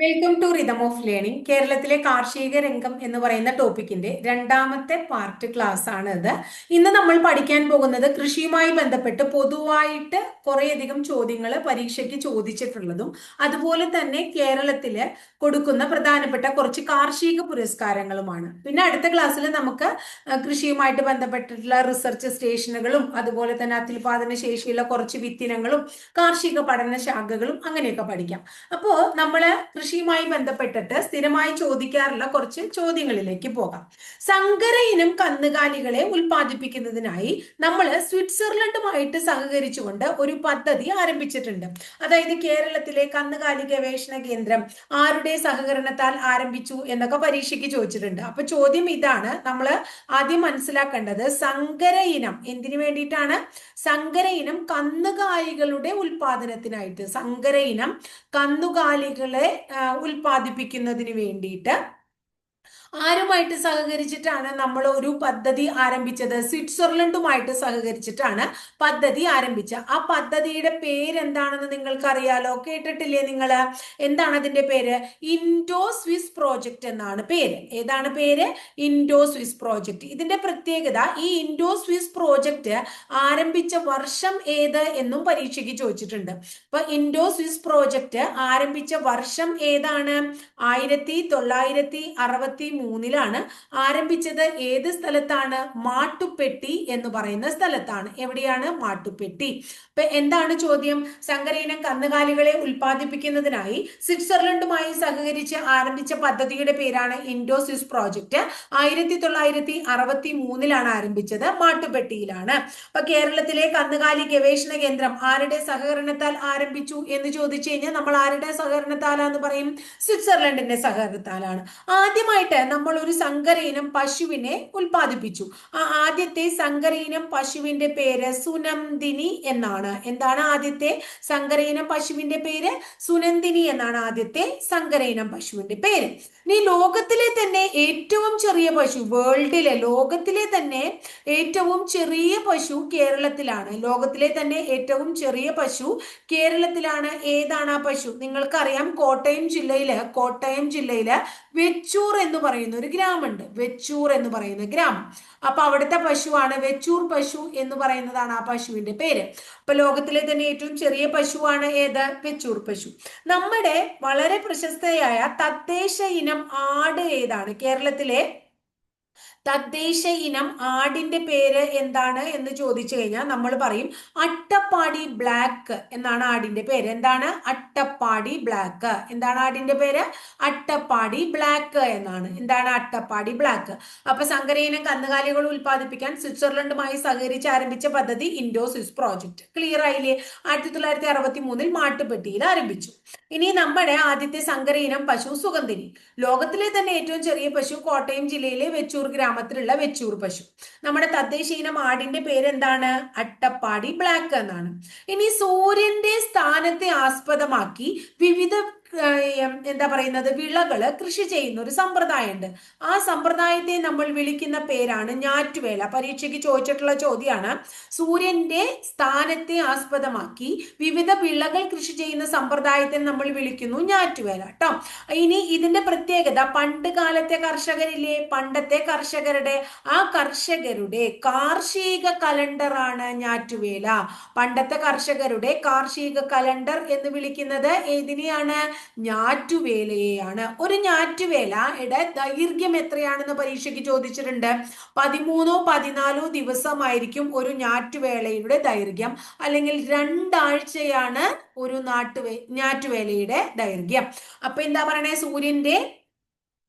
Welcome to rhythm of learning കേരളത്തിലെ കാർഷിക രംഗം എന്ന് പറയുന്ന ടോപ്പിക്കിന്റെ രണ്ടാമത്തെ പാർട്ട് ക്ലാസ് ആണ് ഇത്. ഇന്ന് നമ്മൾ പഠിക്കാൻ പോകുന്നത് കൃഷിയുമായി ബന്ധപ്പെട്ട് പൊതുവായിട്ട് കുറേയധികം ചോദ്യങ്ങൾ പരീക്ഷയ്ക്ക് ചോദിച്ചിട്ടുള്ളതും അതുപോലെ തന്നെ കേരളത്തിൽ കൊടുക്കുന്ന പ്രധാനപ്പെട്ട കുറച്ച് കാർഷിക പുരസ്കാരങ്ങളുമാണ്. പിന്നെ അടുത്ത ക്ലാസ്സിൽ നമുക്ക് കൃഷിയുമായിട്ട് ബന്ധപ്പെട്ടിട്ടുള്ള റിസർച്ച് സ്റ്റേഷനുകളും അതുപോലെ തന്നെ അത്യുൽപാദന ശേഷിയുള്ള കുറച്ച് വിത്തിനങ്ങളും കാർഷിക പഠന ശാഖകളും അങ്ങനെയൊക്കെ പഠിക്കാം. അപ്പോൾ നമ്മൾ കൃഷിയുമായി ബന്ധപ്പെട്ടിട്ട് സ്ഥിരമായി ചോദിക്കാറുള്ള കുറച്ച് ചോദ്യങ്ങളിലേക്ക് പോകാം. സങ്കര ഇനം കന്നുകാലികളെ ഉൽപ്പാദിപ്പിക്കുന്നതിനായി നമ്മൾ സ്വിറ്റ്സർലൻഡുമായിട്ട് സഹകരിച്ചുകൊണ്ട് ഒരു പദ്ധതി ആരംഭിച്ചിട്ടുണ്ട്. അതായത് കേരളത്തിലെ കന്നുകാലി ഗവേഷണ കേന്ദ്രം ആരുടെ സഹകരണത്താൽ ആരംഭിച്ചു എന്നൊക്കെ പരീക്ഷയ്ക്ക് ചോദിച്ചിട്ടുണ്ട്. അപ്പൊ ചോദ്യം ഇതാണ്. നമ്മൾ ആദ്യം മനസ്സിലാക്കേണ്ടത് സങ്കര ഇനം എന്തിനു വേണ്ടിയിട്ടാണ്? സങ്കര ഇനം കന്നുകാലികളുടെ ഉൽപാദനത്തിനായിട്ട് സങ്കര ഇനം കന്നുകാലികളെ ഉൽപ്പാദിപ്പിക്കുന്നതിന് വേണ്ടിയിട്ട് ആരുമായിട്ട് സഹകരിച്ചിട്ടാണ് നമ്മൾ ഒരു പദ്ധതി ആരംഭിച്ചത്? സ്വിറ്റ്സർലൻഡുമായിട്ട് സഹകരിച്ചിട്ടാണ് പദ്ധതി ആരംഭിച്ചത് ആ പദ്ധതിയുടെ പേരെന്താണെന്ന് നിങ്ങൾക്ക് അറിയാലോ കേട്ടിട്ടില്ലേ നിങ്ങൾ എന്താണ് അതിന്റെ പേര്? ഇൻഡോ സ്വിസ് പ്രോജക്റ്റ് എന്നാണ് പേര്. ഏതാണ് പേര്? Indo Swiss project. ഇതിന്റെ പ്രത്യേകത ഈ ഇൻഡോ സ്വിസ് പ്രോജക്റ്റ് ആരംഭിച്ച വർഷം ഏത് എന്നും പരീക്ഷയ്ക്ക് ചോദിച്ചിട്ടുണ്ട്. അപ്പൊ ഇൻഡോ സ്വിസ് പ്രോജക്റ്റ് ആരംഭിച്ച വർഷം ഏതാണ്? ആയിരത്തി തൊള്ളായിരത്തി അറുപത്തി മൂന്നിലാണ് ആരംഭിച്ചത് ഏത് സ്ഥലത്താണ്? മാട്ടുപ്പെട്ടി എന്ന് പറയുന്ന സ്ഥലത്താണ്. എവിടെയാണ് മാട്ടുപ്പെട്ടി? ഇപ്പൊ എന്താണ് ചോദ്യം? സങ്കരയിനം കന്നുകാലികളെ ഉൽപ്പാദിപ്പിക്കുന്നതിനായി സ്വിറ്റ്സർലൻഡുമായി സഹകരിച്ച് ആരംഭിച്ച പദ്ധതിയുടെ പേരാണ് ഇൻഡോസിസ് പ്രോജക്റ്റ്. ആയിരത്തി തൊള്ളായിരത്തി അറുപത്തി മൂന്നിലാണ് ആരംഭിച്ചത്. മാട്ടുപ്പെട്ടിയിലാണ്. അപ്പൊ കേരളത്തിലെ കന്നുകാലി ഗവേഷണ കേന്ദ്രം ആരുടെ സഹകരണത്താൽ ആരംഭിച്ചു എന്ന് ചോദിച്ചു കഴിഞ്ഞാൽ നമ്മൾ ആരുടെ സഹകരണത്താലാന്ന് പറയും? സ്വിറ്റ്സർലൻഡിന്റെ സഹകരണത്താലാണ്. ആദ്യമായിട്ട് നമ്മൾ ഒരു സങ്കരയിനം പശുവിനെ ഉൽപ്പാദിപ്പിച്ചു. ആ ആദ്യത്തെ സങ്കരയിനം പശുവിന്റെ പേര് സുനന്ദിനി എന്നാണ്. എന്താണ് ആദ്യത്തെ സങ്കരയിനം പശുവിന്റെ പേര്? സുനന്ദിനി എന്നാണ് ആദ്യത്തെ സങ്കരയിനം പശുവിന്റെ പേര്. ഇനി ലോകത്തിലെ തന്നെ ഏറ്റവും ചെറിയ പശു വേൾഡിലെ ലോകത്തിലെ തന്നെ ഏറ്റവും ചെറിയ പശു കേരളത്തിലാണ്. ലോകത്തിലെ തന്നെ ഏറ്റവും ചെറിയ പശു കേരളത്തിലാണ്. ഏതാണ് ആ പശു? നിങ്ങൾക്കറിയാം കോട്ടയം ജില്ലയിൽ കോട്ടയം ജില്ലയിൽ വെച്ചൂർ എന്ന് പറയുന്ന ഒരു ഗ്രാമമുണ്ട്. വെച്ചൂർ എന്ന് പറയുന്ന ഗ്രാമം. അപ്പൊ അവിടുത്തെ പശുവാണ് വെച്ചൂർ പശു എന്ന് പറയുന്നതാണ് ആ പശുവിന്റെ പേര്. അപ്പൊ ലോകത്തിലെ തന്നെ ഏറ്റവും ചെറിയ പശുവാണ് ഏത്? വെച്ചൂർ പശു. നമ്മുടെ വളരെ പ്രശസ്തയായ തദ്ദേശ ഇനം ആട് ഏതാണ്? കേരളത്തിലെ തദ്ദേശ ഇനം ആടിന്റെ പേര് എന്താണ് എന്ന് ചോദിച്ചു കഴിഞ്ഞാൽ നമ്മൾ പറയും അട്ടപ്പാടി ബ്ലാക്ക് എന്നാണ് ആടിന്റെ പേര്. എന്താണ്? അട്ടപ്പാടി ബ്ലാക്ക്. എന്താണ് ആടിന്റെ പേര്? അട്ടപ്പാടി ബ്ലാക്ക് എന്നാണ്. എന്താണ് അട്ടപ്പാടി ബ്ലാക്ക്? അപ്പൊ സങ്കരയിനം കന്നുകാലികൾ ഉൽപ്പാദിപ്പിക്കാൻ സ്വിറ്റ്സർലൻഡുമായി സഹകരിച്ച് ആരംഭിച്ച പദ്ധതി ഇൻഡോ സ്വിസ് പ്രോജക്റ്റ് ക്ലിയർ ആയില്ലേ? ആയിരത്തി തൊള്ളായിരത്തി അറുപത്തി മൂന്നിൽ മാട്ടുപെട്ടിയിൽ ആരംഭിച്ചു. ഇനി നമ്മുടെ ആദ്യത്തെ സങ്കരയിനം പശു സുഗന്ധിനി. ലോകത്തിലെ തന്നെ ഏറ്റവും ചെറിയ പശു കോട്ടയം ജില്ലയിലെ വെച്ചൂർ ഗ്രാമത്തിലുള്ള വെച്ചൂർ പശു. നമ്മുടെ തദ്ദേശ ഇനം ആടിന്റെ പേരെന്താണ്? അട്ടപ്പാടി ബ്ലാക്ക് എന്നാണ്. ഇനി സൂര്യന്റെ സ്ഥാനത്തെ ആസ്പദമാക്കി വിവിധ എന്താ പറയുന്നത്? വിളകൾ കൃഷി ചെയ്യുന്ന ഒരു സമ്പ്രദായമുണ്ട്. ആ സമ്പ്രദായത്തെ നമ്മൾ വിളിക്കുന്ന പേരാണ് ഞാറ്റുവേല. പരീക്ഷയ്ക്ക് ചോദിച്ചിട്ടുള്ള ചോദ്യമാണ് സൂര്യന്റെ സ്ഥാനത്തെ ആസ്പദമാക്കി വിവിധ വിളകൾ കൃഷി ചെയ്യുന്ന സമ്പ്രദായത്തെ നമ്മൾ വിളിക്കുന്നു ഞാറ്റുവേല കേട്ടോ ഇനി ഇതിന്റെ പ്രത്യേകത പണ്ട് കാലത്തെ കർഷകരില്ലേ? പണ്ടത്തെ കർഷകരുടെ ആ കർഷകരുടെ കാർഷിക കലണ്ടറാണ് ഞാറ്റുവേല. പണ്ടത്തെ കർഷകരുടെ കാർഷിക കലണ്ടർ എന്ന് വിളിക്കുന്നത് ഏതിനെയാണ്? ഞാറ്റുവേലയെയാണ്. ഒരു ഞാറ്റുവേലയുടെ ദൈർഘ്യം എത്രയാണെന്ന് പരീക്ഷയ്ക്ക് ചോദിച്ചിട്ടുണ്ട്. പതിമൂന്നോ പതിനാലോ ദിവസമായിരിക്കും ഒരു ഞാറ്റുവേലയുടെ ദൈർഘ്യം. അല്ലെങ്കിൽ രണ്ടാഴ്ചയാണ് ഒരു നാട്ടുവേ ഞാറ്റുവേലയുടെ ദൈർഘ്യം. അപ്പൊ എന്താ പറയണേ? സൂര്യന്റെ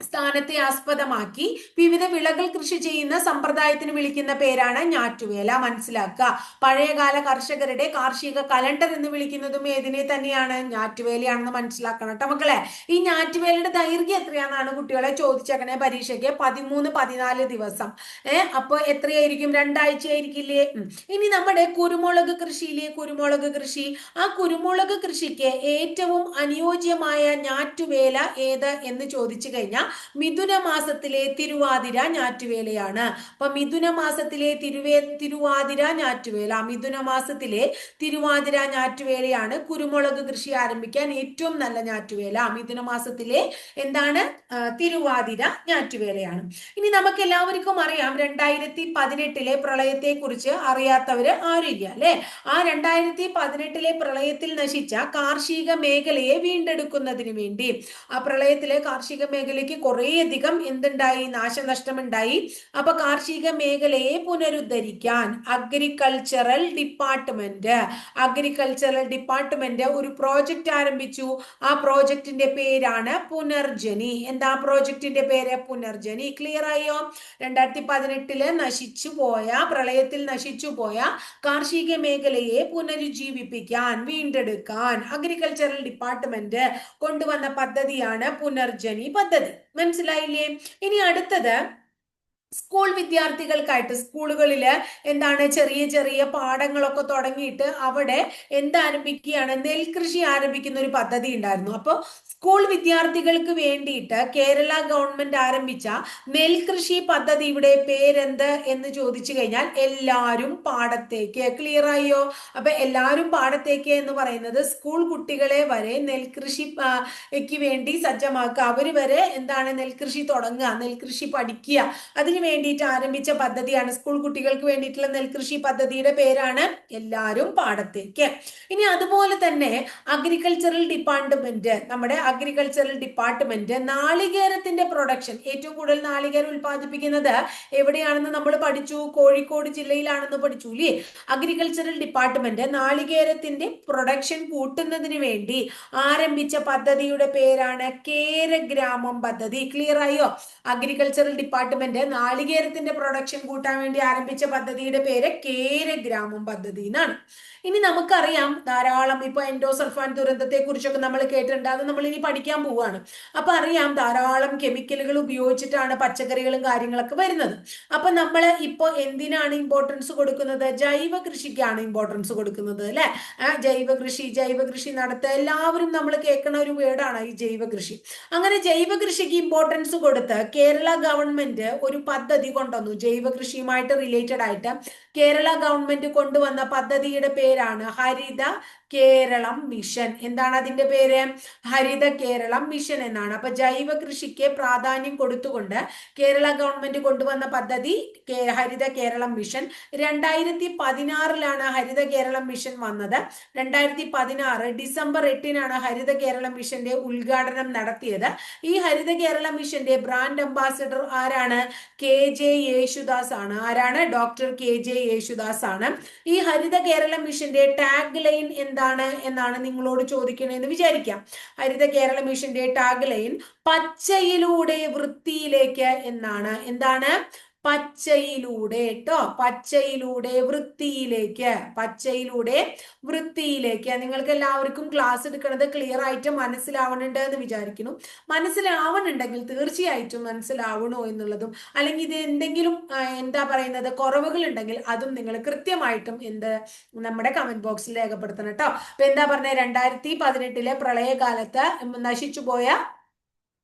സ്ഥാനത്തെ ആസ്പദമാക്കി വിവിധ വിളകൾ കൃഷി ചെയ്യുന്ന സമ്പ്രദായത്തിന് വിളിക്കുന്ന പേരാണ് ഞാറ്റുവേല. മനസ്സിലാക്കുക. പഴയകാല കർഷകരുടെ കാർഷിക കലണ്ടർ എന്ന് വിളിക്കുന്നതും ഏതിനെ തന്നെയാണ്? ഞാറ്റുവേലയാണെന്ന് മനസ്സിലാക്കണം കേട്ടോ മക്കളെ. ഈ ഞാറ്റുവേലയുടെ ദൈർഘ്യം എത്രയാണെന്നാണ് കുട്ടികളെ ചോദിച്ചേക്കണേ പരീക്ഷയ്ക്ക്? പതിമൂന്ന് പതിനാല് ദിവസം. ഏഹ് അപ്പൊ എത്രയായിരിക്കും? രണ്ടാഴ്ച ആയിരിക്കില്ലേ ഇനി നമ്മുടെ കുരുമുളക് കൃഷിയിലെ കുരുമുളക് കൃഷി. ആ കുരുമുളക് കൃഷിക്ക് ഏറ്റവും അനുയോജ്യമായ ഞാറ്റുവേല ഏത് എന്ന് ചോദിച്ചു കഴിഞ്ഞാൽ മിഥുന മാസത്തിലെ തിരുവാതിര ഞാറ്റുവേലയാണ്. അപ്പൊ മിഥുന മാസത്തിലെ തിരുവേ തിരുവാതിര ഞാറ്റുവേല മിഥുന മാസത്തിലെ തിരുവാതിര ഞാറ്റുവേലയാണ് കുരുമുളക് കൃഷി ആരംഭിക്കാൻ ഏറ്റവും നല്ല ഞാറ്റുവേല. മിഥുന മാസത്തിലെ എന്താണ്? തിരുവാതിര ഞാറ്റുവേലയാണ്. ഇനി നമുക്ക് എല്ലാവർക്കും അറിയാം രണ്ടായിരത്തി പതിനെട്ടിലെ പ്രളയത്തെ കുറിച്ച് അറിയാത്തവര് ആരുമില്ല അല്ലെ? ആ രണ്ടായിരത്തി പതിനെട്ടിലെ പ്രളയത്തിൽ നശിച്ച കാർഷിക മേഖലയെ വീണ്ടെടുക്കുന്നതിന് വേണ്ടി ആ പ്രളയത്തിലെ കാർഷിക മേഖലയ്ക്ക് കുറേയധികം എന്തുണ്ടായി? നാശനഷ്ടമുണ്ടായി. അപ്പൊ കാർഷിക മേഖലയെ പുനരുദ്ധരിക്കാൻ അഗ്രികൾച്ചറൽ ഡിപ്പാർട്ട്മെന്റ് അഗ്രികൾച്ചറൽ ഡിപ്പാർട്ട്മെന്റ് ഒരു പ്രോജക്റ്റ് ആരംഭിച്ചു. ആ പ്രോജക്റ്റിന്റെ പേരാണ് പുനർജനി. എന്താ പ്രോജക്റ്റിന്റെ പേര്? പുനർജനി. ക്ലിയർ ആയോ? രണ്ടായിരത്തി പതിനെട്ടിൽ നശിച്ചു പോയ പ്രളയത്തിൽ നശിച്ചു പോയ കാർഷിക മേഖലയെ പുനരുജ്ജീവിപ്പിക്കാൻ വീണ്ടെടുക്കാൻ അഗ്രികൾച്ചറൽ ഡിപ്പാർട്ട്മെന്റ് കൊണ്ടുവന്ന പദ്ധതിയാണ് പുനർജനി പദ്ധതി. മനസ്സിലായില്ലേ? ഇനി അടുത്തത് സ്കൂൾ വിദ്യാർത്ഥികൾക്കായിട്ട് സ്കൂളുകളിൽ എന്താണ് ചെറിയ ചെറിയ പാഠങ്ങളൊക്കെ തുടങ്ങിയിട്ട് അവിടെ എന്താരംഭിക്കുകയാണ് നെൽകൃഷി ആരംഭിക്കുന്ന ഒരു പദ്ധതി ഉണ്ടായിരുന്നു. അപ്പോൾ സ്കൂൾ വിദ്യാർത്ഥികൾക്ക് വേണ്ടിയിട്ട് കേരള ഗവൺമെന്റ് ആരംഭിച്ച നെൽകൃഷി പദ്ധതി ഇവിടെ പേരെന്ത് എന്ന് ചോദിച്ചു കഴിഞ്ഞാൽ എല്ലാവരും പാടത്തേക്ക്. ക്ലിയർ ആയോ? അപ്പൊ എല്ലാവരും പാടത്തേക്ക് എന്ന് പറയുന്നത് സ്കൂൾ കുട്ടികളെ വരെ നെൽകൃഷിക്ക് വേണ്ടി സജ്ജമാക്കുക. അവർ വരെ എന്താണ് നെൽകൃഷി തുടങ്ങുക നെൽകൃഷി പഠിക്കുക. അതിന് വേണ്ടിയിട്ട് ആരംഭിച്ച പദ്ധതിയാണ്. സ്കൂൾ കുട്ടികൾക്ക് വേണ്ടിയിട്ടുള്ള നെൽകൃഷി പദ്ധതിയുടെ പേരാണ് എല്ലാവരും പാടത്തേക്ക്. ഇനി അതുപോലെ തന്നെ അഗ്രികൾച്ചറൽ ഡിപ്പാർട്ട്മെന്റ് നമ്മുടെ അഗ്രികൾച്ചറൽ ഡിപ്പാർട്ട്മെന്റ് നാളികേരത്തിന്റെ പ്രൊഡക്ഷൻ ഏറ്റവും കൂടുതൽ നാളികേരം ഉൽപ്പാദിപ്പിക്കുന്നത് എവിടെയാണെന്ന് നമ്മൾ പഠിച്ചു? കോഴിക്കോട് ജില്ലയിലാണെന്ന് പഠിച്ചു അല്ലേ? അഗ്രികൾച്ചറൽ ഡിപ്പാർട്ട്മെന്റ് നാളികേരത്തിന്റെ പ്രൊഡക്ഷൻ കൂട്ടുന്നതിന് വേണ്ടി ആരംഭിച്ച പദ്ധതിയുടെ പേരാണ് കേരഗ്രാമം പദ്ധതി. ക്ലിയർ ആയോ? അഗ്രികൾച്ചറൽ ഡിപ്പാർട്ട്മെന്റ് നാളികേരത്തിന്റെ പ്രൊഡക്ഷൻ കൂട്ടാൻ വേണ്ടി ആരംഭിച്ച പദ്ധതിയുടെ പേര് കേരഗ്രാമം പദ്ധതി എന്നാണ്. ഇനി നമുക്കറിയാം ധാരാളം ഇപ്പൊ എൻഡോസൾഫാൻ ദുരന്തത്തെ കുറിച്ചൊക്കെ നമ്മൾ കേട്ടിട്ടുണ്ട്. അത് നമ്മൾ ഇനി പഠിക്കാൻ പോവുകയാണ്. അപ്പൊ അറിയാം ധാരാളം കെമിക്കലുകൾ ഉപയോഗിച്ചിട്ടാണ് പച്ചക്കറികളും കാര്യങ്ങളൊക്കെ വരുന്നത്. അപ്പൊ നമ്മൾ ഇപ്പൊ എന്തിനാണ് ഇമ്പോർട്ടൻസ് കൊടുക്കുന്നത്? ജൈവ കൃഷിക്കാണ് ഇമ്പോർട്ടൻസ് കൊടുക്കുന്നത് അല്ലെ? ജൈവ കൃഷി ജൈവ കൃഷി നടത്തുക എല്ലാവരും നമ്മൾ കേൾക്കുന്ന ഒരു വേർഡാണ് ഈ ജൈവ കൃഷി. അങ്ങനെ ജൈവ കൃഷിക്ക് ഇമ്പോർട്ടൻസ് കൊടുത്ത് കേരള ഗവൺമെന്റ് ഒരു പദ്ധതി കൊണ്ടുവന്നു. ജൈവ കൃഷിയുമായിട്ട് റിലേറ്റഡ് ആയിട്ട് കേരള ഗവൺമെന്റ് കൊണ്ടുവന്ന പദ്ധതിയുടെ പേരാണ് ഹരിത കേരളം മിഷൻ. എന്താണ് അതിന്റെ പേര്? ഹരിത കേരളം മിഷൻ എന്നാണ്. അപ്പൊ ജൈവ കൃഷിക്ക് പ്രാധാന്യം കൊടുത്തുകൊണ്ട് കേരള ഗവൺമെന്റ് കൊണ്ടുവന്ന പദ്ധതി ഹരിത കേരളം മിഷൻ. രണ്ടായിരത്തി പതിനാറിലാണ് ഹരിത കേരളം മിഷൻ വന്നത്. രണ്ടായിരത്തി പതിനാറ് ഡിസംബർ എട്ടിനാണ് ഹരിത കേരളം മിഷന്റെ ഉദ്ഘാടനം നടത്തിയത്. ഈ ഹരിത കേരളം മിഷന്റെ ബ്രാൻഡ് അംബാസിഡർ ആരാണ്? കെ ജെ യേശുദാസ് ആണ്. ആരാണ്? ഡോക്ടർ കെ ജെ യേശുദാസ് ആണ് ഈ ഹരിത കേരള മിഷന്റെ ടാഗ് ലൈൻ എന്താണ് എന്നാണ് നിങ്ങളോട് ചോദിക്കണമെന്ന് വിചാരിക്കാം. ഹരിത കേരള മിഷന്റെ ടാഗ് ലൈൻ പച്ചയിലൂടെ വൃത്തിയിലേക്ക് എന്നാണ്. എന്താണ്? പച്ചയിലൂടെ കേട്ടോ പച്ചയിലൂടെ വൃത്തിയിലേക്ക്. പച്ചയിലൂടെ വൃത്തിയിലേക്ക്. നിങ്ങൾക്ക് എല്ലാവർക്കും ക്ലാസ് എടുക്കുന്നത് ക്ലിയർ ആയിട്ട് മനസ്സിലാവണുണ്ട് എന്ന് വിചാരിക്കുന്നു. മനസ്സിലാവണുണ്ടെങ്കിൽ തീർച്ചയായിട്ടും മനസ്സിലാവണോ എന്നുള്ളതും അല്ലെങ്കിൽ ഇത് എന്തെങ്കിലും എന്താ പറയുന്നത് കുറവുകൾ ഉണ്ടെങ്കിൽ അതും നിങ്ങൾ കൃത്യമായിട്ടും എന്ത് നമ്മുടെ കമന്റ് ബോക്സിൽ രേഖപ്പെടുത്തണം കേട്ടോ അപ്പൊ എന്താ പറഞ്ഞ രണ്ടായിരത്തി പതിനെട്ടിലെ പ്രളയകാലത്ത് നശിച്ചു പോയ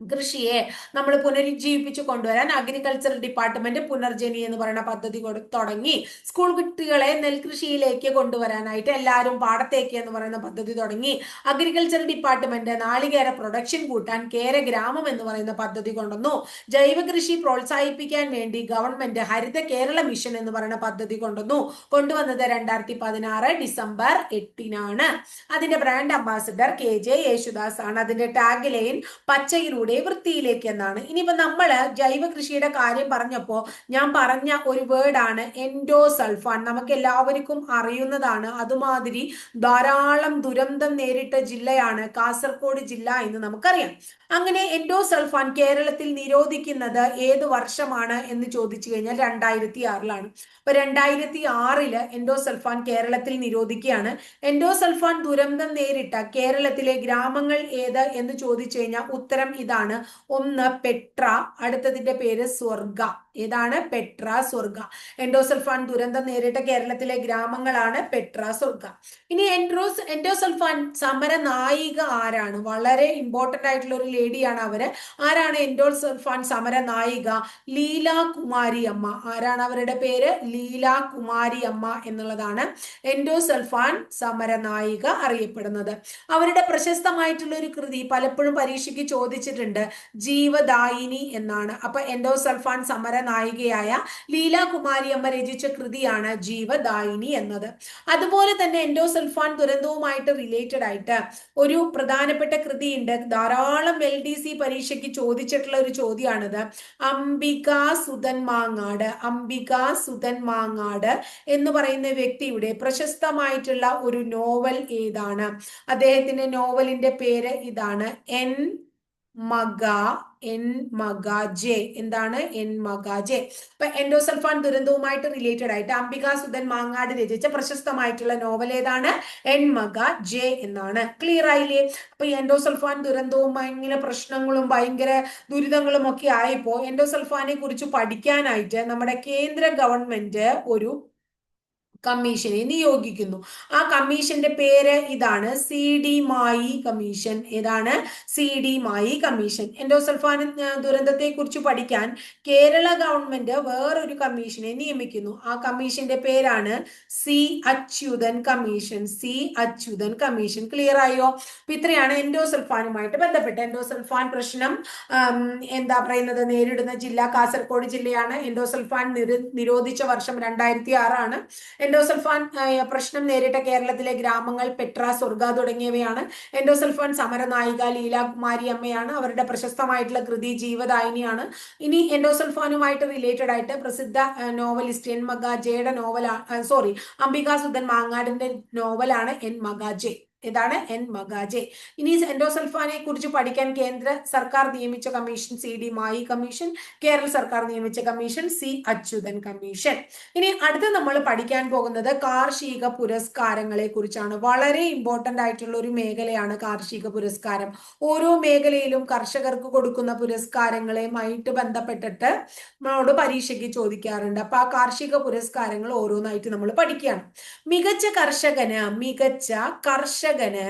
കൃഷിയെ നമ്മൾ പുനരുജ്ജീവിപ്പിച്ചു കൊണ്ടുവരാൻ അഗ്രികൾച്ചർ ഡിപ്പാർട്ട്മെന്റ് പുനർജനി എന്ന് പറയുന്ന പദ്ധതി തുടങ്ങി. സ്കൂൾ കുട്ടികളെ നെൽകൃഷിയിലേക്ക് കൊണ്ടുവരാനായിട്ട് എല്ലാവരും പാടത്തേക്ക് എന്ന് പറയുന്ന പദ്ധതി തുടങ്ങി. അഗ്രികൾച്ചർ ഡിപ്പാർട്ട്മെന്റ് നാളികേര പ്രൊഡക്ഷൻ കൂട്ടാൻ കേര ഗ്രാമം എന്ന് പറയുന്ന പദ്ധതി കൊണ്ടുവന്നു. ജൈവ കൃഷി പ്രോത്സാഹിപ്പിക്കാൻ വേണ്ടി ഗവൺമെന്റ് ഹരിത കേരള മിഷൻ എന്ന് പറയുന്ന പദ്ധതി കൊണ്ടുവന്നു. കൊണ്ടുവന്നത് രണ്ടായിരത്തി പതിനാറ് ഡിസംബർ എട്ടിനാണ്. അതിന്റെ brand ambassador K J Yesudas ആണ് അതിന്റെ ടാഗ് ലൈൻ പച്ചയിലൂടെ ഭൂമിയുടെ വൃത്തിയിലേക്ക് എന്നാണ്. ഇനിയിപ്പോ നമ്മൾ ജൈവ കൃഷിയുടെ കാര്യം പറഞ്ഞപ്പോൾ ഞാൻ പറഞ്ഞ ഒരു വേർഡാണ് എൻഡോസൾഫാൻ നമുക്ക് എല്ലാവർക്കും അറിയുന്നതാണ്. അതുമാതിരി ധാരാളം ദുരന്തം നേരിട്ട ജില്ലയാണ് കാസർഗോഡ് ജില്ല എന്ന് നമുക്കറിയാം. അങ്ങനെ എൻഡോസൾഫാൻ കേരളത്തിൽ നിരോധിക്കുന്നത് ഏത് വർഷമാണ് എന്ന് ചോദിച്ചു കഴിഞ്ഞാൽ രണ്ടായിരത്തി ആറിലാണ് അപ്പൊ രണ്ടായിരത്തി ആറിൽ എൻഡോസൾഫാൻ കേരളത്തിൽ നിരോധിക്കുകയാണ്. എൻഡോസൾഫാൻ ദുരന്തം നേരിട്ട കേരളത്തിലെ ഗ്രാമങ്ങൾ ഏത് എന്ന് ചോദിച്ചു കഴിഞ്ഞാൽ ഉത്തരം ഇതാണ്. ഒന്ന് പെട്ര അടുത്തതിന്റെ പേര് സ്വർഗ. ഏതാണ് പെട്ര സ്വർഗ എൻഡോസൾഫാൻ ദുരന്തം നേരിട്ട കേരളത്തിലെ ഗ്രാമങ്ങളാണ് പെട്ര സ്വർഗ ഇനി എൻഡ്രോസ് എൻഡോസൾഫാൻ സമര നായിക ആരാണ്? വളരെ ഇമ്പോർട്ടന്റ് ആയിട്ടുള്ള ഒരു ലേഡിയാണ് അവർ. ആരാണ് എൻഡോസൾഫാൻ സമര നായിക ലീല കുമാരി അമ്മ ആരാണ് അവരുടെ പേര്? ലീല കുമാരി അമ്മ എന്നുള്ളതാണ് എൻഡോസൾഫാൻ സമര നായിക അറിയപ്പെടുന്നത്. അവരുടെ പ്രശസ്തമായിട്ടുള്ള ഒരു കൃതി പലപ്പോഴും പരീക്ഷയ്ക്ക് ചോദിച്ചിട്ടുണ്ട്. ജീവദായിനി എന്നാണ്. അപ്പൊ എൻഡോസൾഫാൻ സമര നായികയായ ലീല കുമാരി അമ്മ രചിച്ച കൃതിയാണ് ജീവദായിനി എന്നത്. അതുപോലെ തന്നെ എൻഡോസൾഫാൻ ദുരന്തവുമായിട്ട് റിലേറ്റഡ് ആയിട്ട് ഒരു പ്രധാനപ്പെട്ട കൃതിയുണ്ട്. ധാരാളം എൽ ഡി സി പരീക്ഷയ്ക്ക് ചോദിച്ചിട്ടുള്ള ഒരു ചോദ്യമാണിത്. അംബിക സുധൻ മാങ്ങാട് അംബിക സുധൻ മാങ്ങാട് എന്ന് പറയുന്ന വ്യക്തിയുടെ പ്രശസ്തമായിട്ടുള്ള ഒരു നോവൽ ഏതാണ്? അദ്ദേഹത്തിന്റെ നോവലിന്റെ പേര് ഇതാണ് Enmakaje Enmakaje. എന്താണ്? Enmakaje. അപ്പൊ എൻഡോസൾഫാൻ ദുരന്തവുമായിട്ട് റിലേറ്റഡ് ആയിട്ട് അംബിക സുധൻ മാങ്ങാട് രചിച്ച പ്രശസ്തമായിട്ടുള്ള നോവൽ ഏതാണ്? എൻ മഗ ജെ എന്നാണ്. ക്ലിയർ ആയില്ലേ? അപ്പൊ ഈ എൻഡോസൾഫാൻ ദുരന്തവും ഭയങ്കര പ്രശ്നങ്ങളും ഭയങ്കര ദുരിതങ്ങളും ഒക്കെ ആയപ്പോ എൻഡോസൽഫാനെ കുറിച്ച് പഠിക്കാനായിട്ട് നമ്മുടെ കേന്ദ്ര ഗവൺമെന്റ് ഒരു കമ്മീഷനെ നിയോഗിക്കുന്നു. ആ കമ്മീഷന്റെ പേര് ഇതാണ് സി ഡി മായി കമ്മീഷൻ. ഏതാണ്? C D Mayee commission. Endosulfan ദുരന്തത്തെ കുറിച്ച് പഠിക്കാൻ കേരള ഗവൺമെന്റ് വേറൊരു കമ്മീഷനെ നിയമിക്കുന്നു. ആ കമ്മീഷന്റെ പേരാണ് C Achuthan commission. C Achuthan commission. Clear ആയോ? ഇത്രയാണ് എൻഡോസൾഫാനുമായിട്ട് ബന്ധപ്പെട്ട് എൻഡോസൾഫാൻ പ്രശ്നം. എന്താ പറയുന്നത്? നേരിടുന്ന ജില്ല കാസർഗോഡ് ജില്ലയാണ്. എൻഡോസൾഫാൻ നിരോധിച്ച വർഷം രണ്ടായിരത്തി ആറാണ്. എൻഡോസൾഫാൻ പ്രശ്നം നേരിട്ട കേരളത്തിലെ ഗ്രാമങ്ങൾ പെട്ര സ്വർഗ തുടങ്ങിയവയാണ്. എൻഡോസൾഫാൻ സമരനായിക ലീലാകുമാരി അമ്മയാണ്. അവരുടെ പ്രശസ്തമായിട്ടുള്ള കൃതി ജീവദായിനിയാണ്. ഇനി എൻഡോസൾഫാനുമായിട്ട് റിലേറ്റഡ് ആയിട്ട് പ്രസിദ്ധ നോവലിസ്റ്റ് എൻ മഗാജയുടെ നോവലാണ് സോറി അംബികാസുദ്ധൻ മാങ്ങാടിന്റെ നോവലാണ് എൻ മഗാജെ ഇതാണ് എൻ മഗാജെ ഇനി എൻഡോസൽഫാനെ കുറിച്ച് പഠിക്കാൻ കേന്ദ്ര സർക്കാർ നിയമിച്ച commission C D Mayee commission Kerala സർക്കാർ നിയമിച്ച കമ്മീഷൻ സി അച്യുതൻ കമ്മീഷൻ. ഇനി അടുത്ത നമ്മൾ പഠിക്കാൻ പോകുന്നത് കാർഷിക പുരസ്കാരങ്ങളെ കുറിച്ചാണ്. വളരെ ഇമ്പോർട്ടന്റ് ആയിട്ടുള്ള ഒരു മേഖലയാണ് കാർഷിക പുരസ്കാരം. ഓരോ മേഖലയിലും കർഷകർക്ക് കൊടുക്കുന്ന പുരസ്കാരങ്ങളുമായിട്ട് ബന്ധപ്പെട്ടിട്ട് നമ്മളോട് പരീക്ഷയ്ക്ക് ചോദിക്കാറുണ്ട്. അപ്പൊ ആ കാർഷിക പുരസ്കാരങ്ങൾ ഓരോന്നായിട്ട് നമ്മൾ പഠിക്കുകയാണ്. മികച്ച കർഷകന് മികച്ച കർഷക കർഷകന്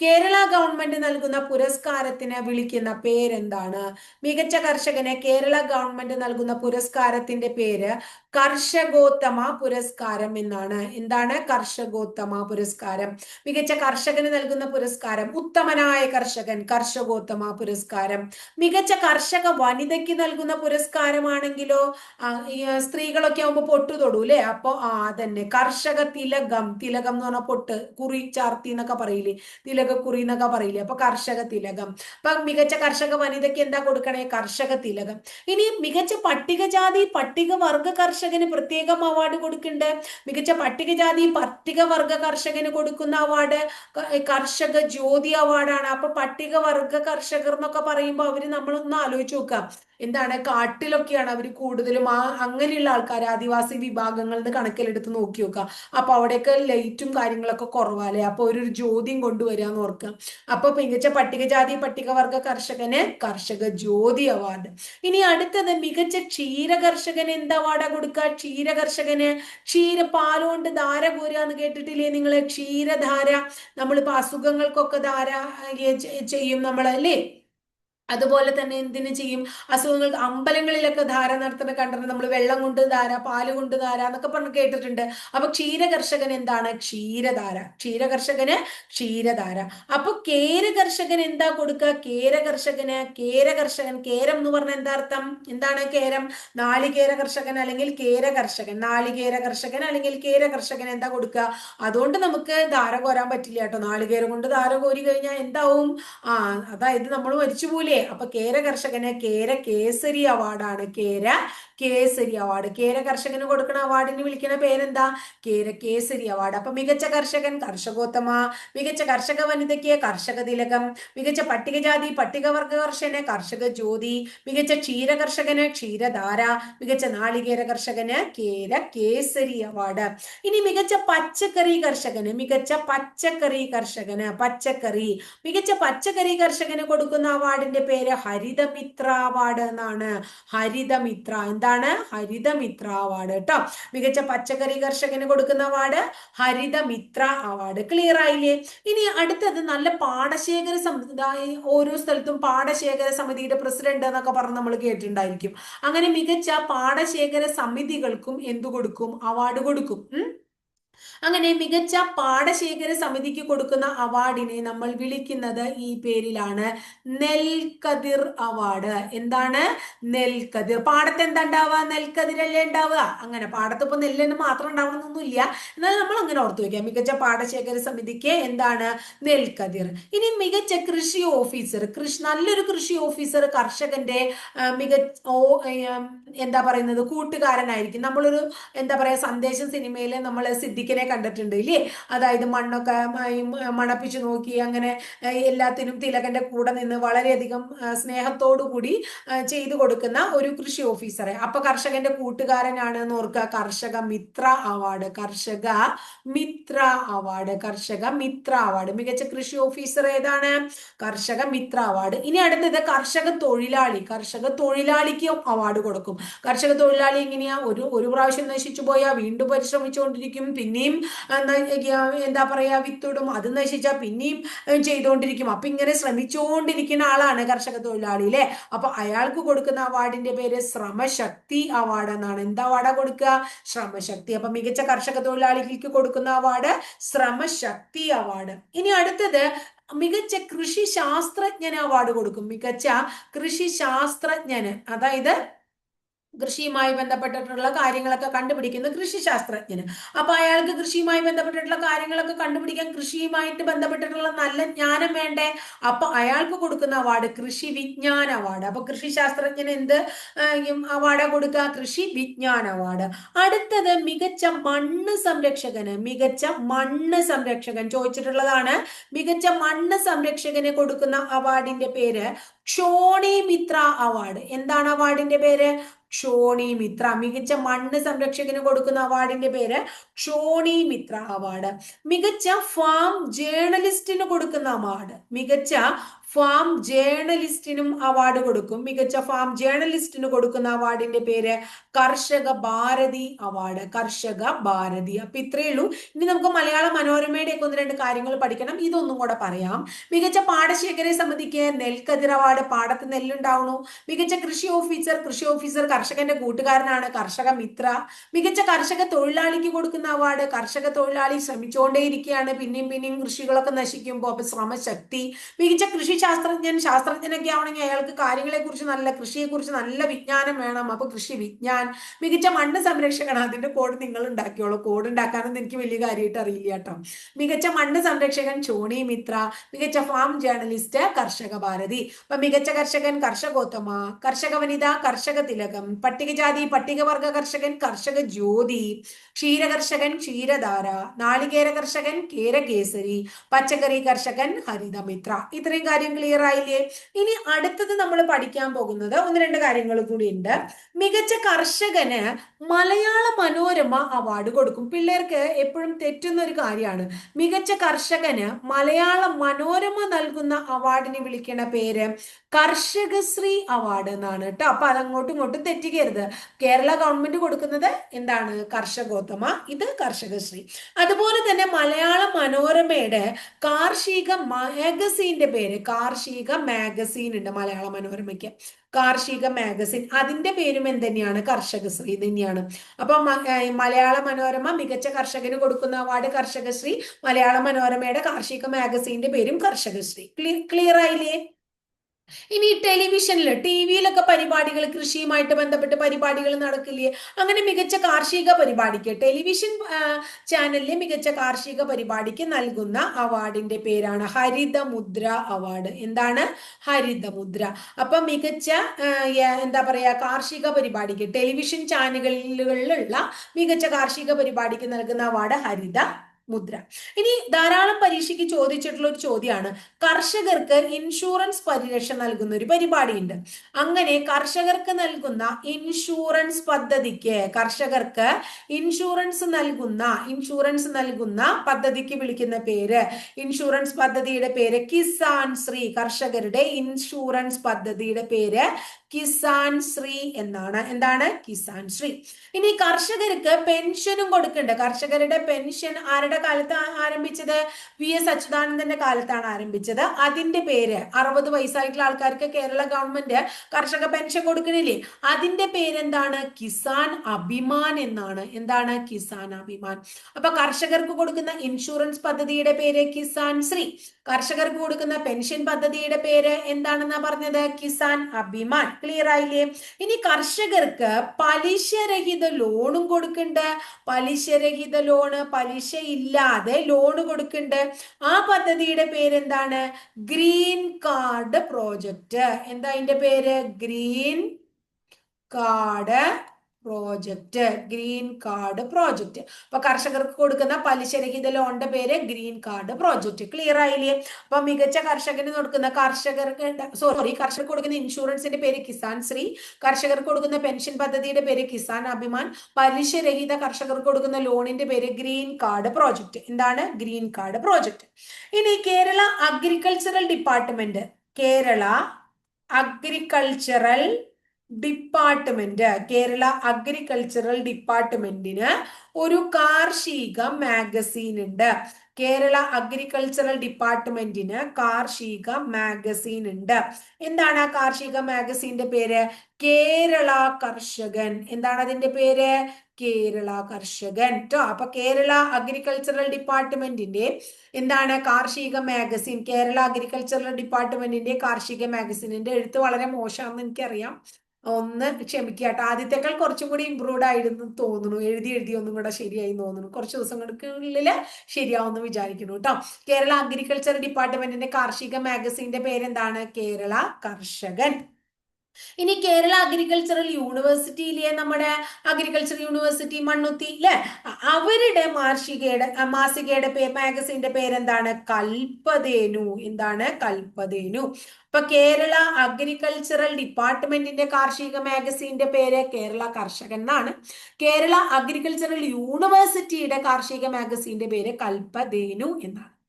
കേരള ഗവൺമെന്റ് നൽകുന്ന പുരസ്കാരത്തിന് വിളിക്കുന്ന പേരെന്താണ്? മികച്ച കർഷകന് കേരള ഗവൺമെന്റ് നൽകുന്ന പുരസ്കാരത്തിന്റെ പേര് കർഷകോത്തമ പുരസ്കാരം എന്നാണ്. എന്താണ് കർഷകോത്തമ പുരസ്കാരം? മികച്ച കർഷകന് നൽകുന്ന പുരസ്കാരം ഉത്തമനായ കർഷകൻ കർഷകോത്തമ പുരസ്കാരം. മികച്ച കർഷക വനിതയ്ക്ക് നൽകുന്ന പുരസ്കാരമാണെങ്കിലോ സ്ത്രീകളൊക്കെ ആവുമ്പോൾ പൊട്ടു തൊടൂ അല്ലെ അപ്പൊ ആ അതന്നെ. കർഷക തിലകം തിലകം എന്ന് പറഞ്ഞാൽ പൊട്ട് കുറി ചാർത്തി എന്നൊക്കെ പറയില്ലേ? തിലകക്കുറി എന്നൊക്കെ പറയില്ലേ? അപ്പൊ കർഷക തിലകം. അപ്പൊ മികച്ച കർഷക വനിതയ്ക്ക് എന്താ കൊടുക്കണേ? കർഷക തിലകം. ഇനി മികച്ച പട്ടികജാതി പട്ടികവർഗ കർഷകന് പ്രത്യേകം അവാർഡ് കൊടുക്കുന്നുണ്ട്. മികച്ച പട്ടികജാതി പട്ടികവർഗ കർഷകന് കൊടുക്കുന്ന അവാർഡ് കർഷക ജ്യോതി അവാർഡാണ് അപ്പൊ പട്ടികവർഗ കർഷകർ എന്നൊക്കെ പറയുമ്പോൾ അവർ നമ്മളൊന്ന് ആലോചിച്ച് നോക്കാം. എന്താണ് കാട്ടിലൊക്കെയാണ് അവർ കൂടുതലും ആ അങ്ങനെയുള്ള ആൾക്കാർ ആദിവാസി വിഭാഗങ്ങളുടെ കണക്കിലെടുത്ത് നോക്കി നോക്കുക അപ്പൊ അവിടെയൊക്കെ ലൈറ്റും കാര്യങ്ങളൊക്കെ കുറവാല്ലേ? അപ്പൊ ഒരു ജ്യോതിയും കൊണ്ടുവരിക എന്ന് ഓർക്കുക. അപ്പൊ മികച്ച പട്ടികജാതി പട്ടികവർഗ കർഷകന് കർഷക ജ്യോതി അവാർഡ് ഇനി അടുത്തത് മികച്ച ക്ഷീര കർഷകന് എന്ത് അവാർഡാ കൊടുക്കുക? ക്ഷീര കർഷകന് ക്ഷീര പാലുകൊണ്ട് ധാര എന്ന് കേട്ടിട്ടില്ലേ നിങ്ങൾ ക്ഷീരധാര. നമ്മളിപ്പോ അസുഖങ്ങൾക്കൊക്കെ ധാര ചെയ്യും നമ്മൾ അല്ലേ? അതുപോലെ തന്നെ എന്തിനു ചെയ്യും? അസുഖങ്ങൾ അമ്പലങ്ങളിലൊക്കെ ധാര നടത്തുന്ന കണ്ടിട്ട് നമ്മൾ വെള്ളം കൊണ്ട് ധാര പാൽ കൊണ്ട് ധാര എന്നൊക്കെ പറഞ്ഞ് കേട്ടിട്ടുണ്ട്. അപ്പൊ ക്ഷീരകർഷകൻ എന്താണ്? ക്ഷീരധാര. ക്ഷീരകർഷകന് ക്ഷീരധാര. അപ്പൊ കേര കർഷകൻ എന്താ കൊടുക്കുക കേര കർഷകന് കേര എന്ന് പറഞ്ഞ എന്താ അർത്ഥം? എന്താണ് കേരം? നാളികേര കർഷകൻ അല്ലെങ്കിൽ കേര കർഷകൻ നാളികേര കർഷകൻ അല്ലെങ്കിൽ കേര കർഷകൻ എന്താ കൊടുക്കുക അതുകൊണ്ട് നമുക്ക് ധാര കോരാൻ പറ്റില്ല കേട്ടോ. നാളികേരം കൊണ്ട് ധാര കോരി കഴിഞ്ഞാൽ എന്താവും? ആ അതായത് നമ്മൾ മരിച്ചുപോലെ അപ്പൊ കേര കർഷകന് കേര കേസരി അവാർഡാണ്. കേര കേസരി അവാർഡ് കേര കർഷകന് കൊടുക്കുന്ന അവാർഡിന് വിളിക്കുന്ന പേരെന്താ? കേര കേസരി അവാർഡ് അപ്പൊ മികച്ച കർഷകൻ കർഷകോത്തമ മികച്ച കർഷക വനിതയ്ക്ക് കർഷക തിലകം മികച്ച പട്ടികജാതി പട്ടികവർഗ കർഷകന് കർഷക ജ്യോതി മികച്ച ക്ഷീര കർഷകന് ക്ഷീരധാര മികച്ച നാളികേര കർഷകന് കേര കേസരി അവാർഡ് ഇനി മികച്ച പച്ചക്കറി കർഷകന് മികച്ച പച്ചക്കറി കർഷകന് പച്ചക്കറി. മികച്ച പച്ചക്കറി കർഷകന് കൊടുക്കുന്ന അവാർഡിന്റെ പേര് ഹരിതമിത്ര അവാർഡ് എന്നാണ്. ഹരിതമിത്ര. എന്താ എന്താണ് ഹരിതമിത്ര അവാർഡ് കേട്ടോ മികച്ച പച്ചക്കറി കർഷകന് കൊടുക്കുന്ന അവാർഡ് ഹരിതമിത്ര അവാർഡ് ക്ലിയർ ആയില്ലേ? ഇനി അടുത്തത് നല്ല പാടശേഖര സമിതി ഓരോ സ്ഥലത്തും പാടശേഖര സമിതിയുടെ പ്രസിഡന്റ് എന്നൊക്കെ പറഞ്ഞ് നമ്മൾ കേട്ടിട്ടുണ്ടായിരിക്കും. അങ്ങനെ മികച്ച പാടശേഖര സമിതികൾക്കും എന്തു കൊടുക്കും? അവാർഡ് കൊടുക്കും. അങ്ങനെ മികച്ച പാടശേഖര സമിതിക്ക് കൊടുക്കുന്ന അവാർഡിനെ നമ്മൾ വിളിക്കുന്നത് ഈ പേരിലാണ് നെൽക്കതിർ അവാർഡ്. എന്താണ്? നെൽക്കതിർ പാടത്ത് എന്താ ഉണ്ടാവുക നെൽക്കതിരല്ലേ ഉണ്ടാവുക? അങ്ങനെ പാടത്ത് ഇപ്പൊ നെല്ലെന്ന് മാത്രം ഉണ്ടാവണമെന്നൊന്നുമില്ല. എന്നാൽ നമ്മൾ അങ്ങനെ ഓർത്തു വെക്കാം. മികച്ച പാടശേഖര സമിതിക്ക് എന്താണ്? നെൽക്കതിർ ഇനി മികച്ച കൃഷി ഓഫീസർ. കൃഷി നല്ലൊരു കൃഷി ഓഫീസർ കർഷകന്റെ മികച്ച എന്താ പറയുന്നത്? കൂട്ടുകാരനായിരിക്കും. നമ്മളൊരു എന്താ പറയാ സന്ദേശം സിനിമയിൽ നമ്മൾ സിദ്ദിഖിനെ കണ്ടിട്ടുണ്ട് ഇല്ലേ? അതായത് മണ്ണൊക്കെ മണപ്പിച്ചു നോക്കി അങ്ങനെ എല്ലാത്തിനും തിലകന്റെ കൂടെ നിന്ന് വളരെയധികം സ്നേഹത്തോടു കൂടി ചെയ്തു കൊടുക്കുന്ന ഒരു കൃഷി ഓഫീസറെ. അപ്പൊ കർഷകന്റെ കൂട്ടുകാരനാണ് എന്ന് ഓർക്കുക. കർഷക മിത്ര അവാർഡ് കർഷക മിത്ര അവാർഡ് കർഷക മിത്ര അവാർഡ്. മികച്ച കൃഷി ഓഫീസർ ഏതാണ്? കർഷക മിത്ര അവാർഡ്. ഇനി അടുത്തത് കർഷക തൊഴിലാളി. കർഷക തൊഴിലാളിക്ക് അവാർഡ് കൊടുക്കും. കർഷക തൊഴിലാളി എങ്ങനെയാ? ഒരു ഒരു പ്രാവശ്യം നശിച്ചു പോയാ വീണ്ടും പരിശ്രമിച്ചുകൊണ്ടിരിക്കും. പിന്നെയും എന്താ എന്താ പറയാ വിത്തിടും. അത് നശിച്ചാൽ പിന്നെയും ചെയ്തുകൊണ്ടിരിക്കും അപ്പൊ ഇങ്ങനെ ശ്രമിച്ചുകൊണ്ടിരിക്കുന്ന ആളാണ് കർഷക തൊഴിലാളി അല്ലെ അപ്പൊ അയാൾക്ക് കൊടുക്കുന്ന അവാർഡിന്റെ പേര് ശ്രമശക്തി അവാർഡ് എന്നാണ്. എന്താ അവാർഡാ കൊടുക്കുക ശ്രമശക്തി. അപ്പൊ മികച്ച കർഷക തൊഴിലാളികൾക്ക് കൊടുക്കുന്ന അവാർഡ് ശ്രമശക്തി അവാർഡ്. ഇനി അടുത്തത് മികച്ച കൃഷി ശാസ്ത്രജ്ഞന് അവാർഡ് കൊടുക്കും. മികച്ച കൃഷി ശാസ്ത്രജ്ഞന്. അതായത് കൃഷിയുമായി ബന്ധപ്പെട്ടിട്ടുള്ള കാര്യങ്ങളൊക്കെ കണ്ടുപിടിക്കുന്ന കൃഷി ശാസ്ത്രജ്ഞന് അപ്പൊ അയാൾക്ക് കൃഷിയുമായി ബന്ധപ്പെട്ടിട്ടുള്ള കാര്യങ്ങളൊക്കെ കണ്ടുപിടിക്കാൻ കൃഷിയുമായിട്ട് ബന്ധപ്പെട്ടിട്ടുള്ള നല്ല ജ്ഞാനം വേണ്ടേ? അപ്പൊ അയാൾക്ക് കൊടുക്കുന്ന അവാർഡ് കൃഷി വിജ്ഞാന അവാർഡ് അപ്പൊ കൃഷി ശാസ്ത്രജ്ഞന് എന്ത് അവാർഡ് കൊടുക്കുക? കൃഷി വിജ്ഞാന അവാർഡ് അടുത്തത് മികച്ച മണ്ണ് സംരക്ഷകന്. മികച്ച മണ്ണ് സംരക്ഷകൻ. ചോദിച്ചിട്ടുള്ളതാണ് മികച്ച മണ്ണ് സംരക്ഷകന് കൊടുക്കുന്ന അവാർഡിന്റെ പേര് ക്ഷോണി മിത്ര അവാർഡ് എന്താണ് അവാർഡിന്റെ പേര്? ക്ഷോണി മിത്ര. മികച്ച മണ്ണ് സംരക്ഷകന് കൊടുക്കുന്ന അവാർഡിന്റെ പേര് ക്ഷോണി മിത്ര അവാർഡ് മികച്ച ഫാം ജേർണലിസ്റ്റിന് കൊടുക്കുന്ന അവാർഡ് മികച്ച ഫാം ജേണലിസ്റ്റിനും അവാർഡ് കൊടുക്കും. മികച്ച ഫാം ജേണലിസ്റ്റിന് കൊടുക്കുന്ന അവാർഡിന്റെ പേര് കർഷക ഭാരതി അവാർഡ് കർഷക ഭാരതി. അപ്പൊ ഇത്രയേ ഉള്ളൂ. ഇനി നമുക്ക് മലയാള മനോരമയുടെ ഒക്കെ ഒന്ന് രണ്ട് കാര്യങ്ങൾ പഠിക്കണം. ഇതൊന്നും കൂടെ പറയാം. മികച്ച പാടശേഖര സമിതിക്ക് നെൽക്കതിർ അവാർഡ് പാടത്ത് നെല്ലുണ്ടാവുന്നു. മികച്ച കൃഷി ഓഫീസർ കൃഷി ഓഫീസർ കർഷകന്റെ കൂട്ടുകാരനാണ് കർഷക മിത്ര. മികച്ച കർഷക തൊഴിലാളിക്ക് കൊടുക്കുന്ന അവാർഡ് കർഷക തൊഴിലാളി ശ്രമിച്ചുകൊണ്ടേയിരിക്കുകയാണ് പിന്നെയും പിന്നെയും കൃഷികളൊക്കെ നശിക്കുമ്പോൾ അപ്പൊ ശ്രമശക്തി. മികച്ച കൃഷി ശാസ്ത്രജ്ഞൻ ശാസ്ത്രജ്ഞനൊക്കെ ആവണമെങ്കിൽ അയാൾക്ക് കാര്യങ്ങളെ കുറിച്ച് നല്ല കൃഷിയെ കുറിച്ച് നല്ല വിജ്ഞാനം വേണം. അപ്പൊ കൃഷി വിജ്ഞാൻ മികച്ച മണ്ണ് സംരക്ഷകൻ അതിന്റെ കോഡ് നിങ്ങൾ ഉണ്ടാക്കിയോളൂ. കോഡ് ഉണ്ടാക്കാനൊന്നും എനിക്ക് വലിയ കാര്യമായിട്ട് അറിയില്ല കേട്ടോ. മികച്ച മണ്ണ് സംരക്ഷകൻ ചോണി മിത്ര മികച്ച ഫാം ജേർണലിസ്റ്റ് കർഷക ഭാരതി. അപ്പൊ മികച്ച കർഷകൻ കർഷകോത്തമ കർഷക വനിത കർഷക തിലകം പട്ടികജാതി പട്ടികവർഗ കർഷകൻ കർഷക ജ്യോതി ക്ഷീരകർഷകൻ ക്ഷീരധാര നാളികേര കർഷകൻ കേരകേസരി പച്ചക്കറി കർഷകൻ ഹരിതമിത്ര. ഇത്രയും കാര്യം ക്ലിയർ ആയില്ലേ? ഇനി അടുത്തത് നമ്മൾ പഠിക്കാൻ പോകുന്നത് ഒന്ന് രണ്ട് കാര്യങ്ങൾ കൂടി ഉണ്ട്. മികച്ച കർഷകന് മലയാള മനോരമ അവാർഡ് കൊടുക്കും. പിള്ളേർക്ക് എപ്പോഴും തെറ്റുന്ന ഒരു കാര്യമാണ്. മികച്ച കർഷകന് മലയാള മനോരമ നൽകുന്ന അവാർഡിന് വിളിക്കുന്ന പേര് കർഷകശ്രീ അവാർഡ് എന്നാണ് കേട്ടോ. അപ്പൊ അതങ്ങോട്ടും ഇങ്ങോട്ടും തെറ്റിക്കരുത്. കേരള ഗവൺമെന്റ് കൊടുക്കുന്നത് എന്താണ്? കർഷകോത്തമ. ഇത് കർഷകശ്രീ. അതുപോലെ തന്നെ മലയാള മനോരമയുടെ കാർഷിക മാഗസീന്റെ പേര് കാർഷിക മാഗസീൻ ഉണ്ട് മലയാള മനോരമയ്ക്ക്. കാർഷിക മാഗസിൻ അതിന്റെ പേരും എന്ത് കർഷകശ്രീ തന്നെയാണ്. അപ്പൊ മലയാള മനോരമ മികച്ച കർഷകന് കൊടുക്കുന്ന അവാർഡ് കർഷകശ്രീ മലയാള മനോരമയുടെ കാർഷിക മാഗസീന്റെ പേരും കർഷകശ്രീ ക്ലിയർ ആയില്ലേ? ഇനി ടെലിവിഷനിൽ ടി വിയിലൊക്കെ പരിപാടികൾ കൃഷിയുമായിട്ട് ബന്ധപ്പെട്ട് പരിപാടികൾ നടക്കില്ലേ? അങ്ങനെ മികച്ച കാർഷിക പരിപാടിക്ക് ടെലിവിഷൻ ചാനലിലെ മികച്ച കാർഷിക പരിപാടിക്ക് നൽകുന്ന അവാർഡിന്റെ പേരാണ് ഹരിതമുദ്ര അവാർഡ്. എന്താണ്? ഹരിതമുദ്ര. അപ്പൊ മികച്ച എന്താ പറയാ കാർഷിക പരിപാടിക്ക് ടെലിവിഷൻ ചാനലുകളിലുള്ള മികച്ച കാർഷിക പരിപാടിക്ക് നൽകുന്ന അവാർഡ് ഹരിത മുദ്ര. ഇനി ധാരാളം പരീക്ഷയ്ക്ക് ചോദിച്ചിട്ടുള്ള ഒരു ചോദ്യമാണ്. കർഷകർക്ക് ഇൻഷുറൻസ് പരിരക്ഷ നൽകുന്ന ഒരു പരിപാടിയുണ്ട്. അങ്ങനെ കർഷകർക്ക് നൽകുന്ന ഇൻഷുറൻസ് പദ്ധതിക്ക് കർഷകർക്ക് ഇൻഷുറൻസ് നൽകുന്ന ഇൻഷുറൻസ് നൽകുന്ന പദ്ധതിക്ക് വിളിക്കുന്ന പേര് ഇൻഷുറൻസ് പദ്ധതിയുടെ പേര് കിസാൻ ശ്രീ കർഷകരുടെ ഇൻഷുറൻസ് പദ്ധതിയുടെ പേര് കിസാൻ ശ്രീ എന്നാണ്. എന്താണ്? കിസാൻ ശ്രീ. ഇനി കർഷകർക്ക് പെൻഷനും കൊടുക്കുന്നുണ്ട് കർഷകരുടെ പെൻഷൻ ആരുടെ കാലത്ത് ആരംഭിച്ചത്? വി എസ് അച്യുതാനന്ദന്റെ കാലത്താണ് ആരംഭിച്ചത്. അതിന്റെ പേര് അറുപത് വയസ്സായിട്ടുള്ള ആൾക്കാർക്ക് കേരള ഗവൺമെന്റ് കർഷക പെൻഷൻ കൊടുക്കണില്ലേ? അതിന്റെ പേര് എന്താണ് കിസാൻ അഭിമാൻ എന്നാണ്. എന്താണ്? കിസാൻ അഭിമാൻ. അപ്പൊ കർഷകർക്ക് കൊടുക്കുന്ന ഇൻഷുറൻസ് പദ്ധതിയുടെ പേര് കിസാൻ ശ്രീ. കർഷകർക്ക് കൊടുക്കുന്ന പെൻഷൻ പദ്ധതിയുടെ പേര് എന്താണെന്നാ പറഞ്ഞത്? കിസാൻ അഭിമാൻ. ക്ലിയർ ആയില്ലേ? ഇനി കർഷകർക്ക് പലിശരഹിത ലോണും കൊടുക്കുന്നുണ്ട് പലിശരഹിത ലോണ് പലിശ ഇല്ലാതെ ലോണ് കൊടുക്കുന്നുണ്ട് ആ പദ്ധതിയുടെ പേരെന്താണ്? ഗ്രീൻ കാർഡ് പ്രോജക്റ്റ് എന്താ അതിന്റെ പേര്? Green card project green card project അപ്പൊ കർഷകർക്ക് കൊടുക്കുന്ന പലിശരഹിത ലോണിന്റെ പേര് ഗ്രീൻ കാർഡ് പ്രോജക്റ്റ് ക്ലിയർ ആയില്ലേ? അപ്പൊ മികച്ച കർഷകന് കൊടുക്കുന്ന കർഷകർക്ക് സോറി കർഷകർക്ക് കൊടുക്കുന്ന ഇൻഷുറൻസിന്റെ പേര് കിസാൻ ശ്രീ കർഷകർക്ക് കൊടുക്കുന്ന പെൻഷൻ പദ്ധതിയുടെ പേര് കിസാൻ അഭിമാൻ പലിശരഹിത കർഷകർക്ക് കൊടുക്കുന്ന ലോണിന്റെ പേര് ഗ്രീൻ കാർഡ് പ്രോജക്റ്റ് എന്താണ്? ഗ്രീൻ കാർഡ് പ്രോജക്റ്റ് ഇനി Kerala agricultural department Kerala agricultural department Kerala agricultural ഡിപ്പാർട്ട്മെന്റിന് ഒരു കാർഷിക മാഗസീൻ ഉണ്ട്. കേരള അഗ്രികൾച്ചറൽ ഡിപ്പാർട്ട്മെന്റിന് കാർഷിക മാഗസീൻ ഉണ്ട്. എന്താണ് ആ കാർഷിക മാഗസീന്റെ പേര്? കേരള കർഷകൻ. എന്താണ് അതിന്റെ പേര്? കേരള കർഷകൻ. കേട്ടോ അപ്പൊ കേരള അഗ്രികൾച്ചറൽ ഡിപ്പാർട്ട്മെന്റിന്റെ എന്താണ് കാർഷിക മാഗസിൻ? കേരള അഗ്രികൾച്ചറൽ ഡിപ്പാർട്ട്മെന്റിന്റെ കാർഷിക മാഗസിനിന്റെ എഴുത്ത് വളരെ മോശമാണെന്ന് എനിക്കറിയാം. ഒന്ന് ക്ഷമിക്കുക കേട്ടോ ആദ്യത്തേക്കാൾ കുറച്ചും കൂടി ഇമ്പ്രൂവ്ഡ് ആയിരുന്നു തോന്നുന്നു. എഴുതി എഴുതി ഒന്നും കൂടെ ശരിയായി തോന്നുന്നു. കുറച്ച് ദിവസങ്ങൾക്കുള്ളിൽ ശരിയാവുമെന്ന് വിചാരിക്കുന്നു കേട്ടോ. കേരള അഗ്രികൾച്ചർ ഡിപ്പാർട്ട്മെന്റിന്റെ കാർഷിക മാഗസിന്റെ പേരെന്താണ്? കേരള കർഷകൻ. ഇനി കേരള അഗ്രികൾച്ചറൽ യൂണിവേഴ്സിറ്റിയിലെ നമ്മുടെ അഗ്രികൾച്ചർ യൂണിവേഴ്സിറ്റി മണ്ണുത്തി അല്ലെ അവരുടെ മാർഷികയുടെ മാസികയുടെ പേ മാഗസിന്റെ പേരെന്താണ്? കൽപ്പതേനു. എന്താണ്? കൽപ്പതേനു. ഇപ്പൊ കേരള അഗ്രികൾച്ചറൽ ഡിപ്പാർട്ട്മെന്റിന്റെ കാർഷിക മാഗസിന്റെ പേര് കേരള കർഷകൻ എന്നാണ്. കേരള അഗ്രികൾച്ചറൽ യൂണിവേഴ്സിറ്റിയുടെ കാർഷിക മാഗസിന്റെ പേര് കൽപ്പതേനു എന്നാണ്.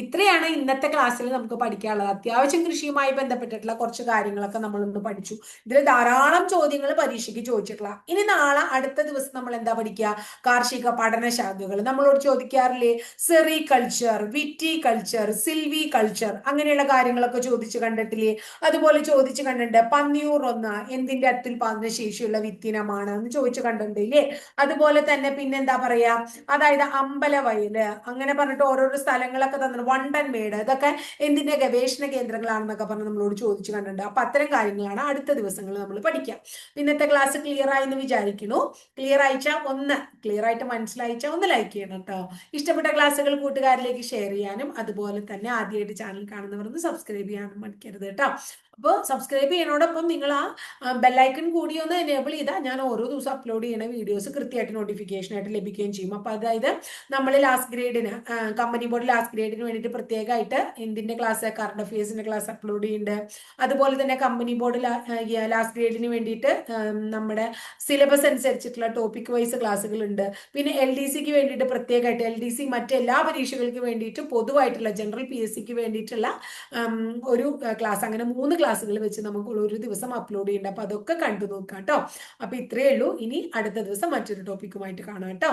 ഇത്രയാണ് ഇന്നത്തെ ക്ലാസ്സിൽ നമുക്ക് പഠിക്കാനുള്ളത്. അത്യാവശ്യം കൃഷിയുമായി ബന്ധപ്പെട്ടിട്ടുള്ള കുറച്ച് കാര്യങ്ങളൊക്കെ നമ്മൾ ഇന്ന് പഠിച്ചു. ഇതിൽ ധാരാളം ചോദ്യങ്ങൾ പരീക്ഷയ്ക്ക് ചോദിച്ചിട്ടുള്ള. ഇനി നാളെ അടുത്ത ദിവസം നമ്മൾ എന്താ പഠിക്കുക? കാർഷിക പഠനശാഖകൾ നമ്മളോട് ചോദിക്കാറില്ലേ? Sericulture viticulture silviculture അങ്ങനെയുള്ള കാര്യങ്ങളൊക്കെ ചോദിച്ചു കണ്ടിട്ടില്ലേ? അതുപോലെ ചോദിച്ചു കണ്ടിട്ടുണ്ട് പന്നിയൂർ ഒന്ന് എന്തിന്റെ അത്യുൽപാദന ശേഷിയുള്ള വിത്തിനമാണ് എന്ന് ചോദിച്ചു കണ്ടിട്ടില്ലേ അതുപോലെ തന്നെ പിന്നെന്താ പറയാ? അതായത് അമ്പലവയൽ അങ്ങനെ പറഞ്ഞിട്ട് ഓരോരോ സ്ഥലങ്ങളൊക്കെ തന്നെ വണ്ടൻമേട് ഇതൊക്കെ എന്തിന്റെ ഗവേഷണ കേന്ദ്രങ്ങളാണെന്നൊക്കെ പറഞ്ഞ് നമ്മളോട് ചോദിച്ചു കണ്ടിട്ടുണ്ട്. അപ്പൊ അത്തരം കാര്യങ്ങളാണ് അടുത്ത ദിവസങ്ങളിൽ നമ്മൾ പഠിക്കാം ഇന്നത്തെ ക്ലാസ് ക്ലിയർ ആയി എന്ന് വിചാരിക്കുന്നു. ക്ലിയർ അയച്ച ഒന്ന് ക്ലിയർ ആയിട്ട് മനസ്സിലായിച്ച ഒന്ന് ലൈക്ക് ചെയ്യണം കേട്ടോ ഇഷ്ടപ്പെട്ട ക്ലാസ്സുകൾ കൂട്ടുകാരിലേക്ക് ഷെയർ ചെയ്യാനും അതുപോലെ തന്നെ ആദ്യമായിട്ട് ചാനൽ കാണുന്നവർ ഒന്ന് സബ്സ്ക്രൈബ് ചെയ്യാനും മടിക്കരുത് കേട്ടോ അപ്പോൾ സബ്സ്ക്രൈബ് ചെയ്യണോടൊപ്പം നിങ്ങൾ ആ ബെല്ലൈക്കൺ കൂടി ഒന്ന് എനേബിൾ ചെയ്താൽ ഞാൻ ഓരോ ദിവസം അപ്ലോഡ് ചെയ്യുന്ന വീഡിയോസ് കൃത്യമായിട്ട് നോട്ടിഫിക്കേഷൻ ആയിട്ട് ലഭിക്കുകയും ചെയ്യും. അപ്പോൾ അതായത് നമ്മൾ ലാസ്റ്റ് ഗ്രേഡിന് കമ്പനി ബോർഡ് ലാസ്റ്റ് ഗ്രേഡിന് വേണ്ടിയിട്ട് പ്രത്യേകമായിട്ട് എന്തിന്റെ ക്ലാസ് കറണ്ട് അഫയേഴ്സിന്റെ ക്ലാസ് അപ്ലോഡ് ചെയ്യുന്നുണ്ട് അതുപോലെ തന്നെ കമ്പനി ബോർഡ് ലാസ്റ്റ് ഗ്രേഡിന് വേണ്ടിയിട്ട് നമ്മുടെ സിലബസ് അനുസരിച്ചിട്ടുള്ള ടോപ്പിക് വൈസ് ക്ലാസ്സുകളുണ്ട് പിന്നെ എൽ ഡി സിക്ക് വേണ്ടിയിട്ട് പ്രത്യേകമായിട്ട് എൽ ഡി സി മറ്റെല്ലാ പരീക്ഷകൾക്ക് വേണ്ടിയിട്ട് പൊതുവായിട്ടുള്ള ജനറൽ പി എസ് സിക്ക് വേണ്ടിയിട്ടുള്ള ഒരു ക്ലാസ് അങ്ങനെ മൂന്ന് ക്ലാസ്സുകൾ വെച്ച് നമുക്ക് ഒരു ദിവസം അപ്ലോഡ് ചെയ്യേണ്ട. അപ്പൊ അതൊക്കെ കണ്ടു നോക്കാം കേട്ടോ അപ്പൊ ഇത്രയേ ഉള്ളൂ. ഇനി അടുത്ത ദിവസം മറ്റൊരു ടോപ്പിക്കുമായിട്ട് കാണാം കേട്ടോ.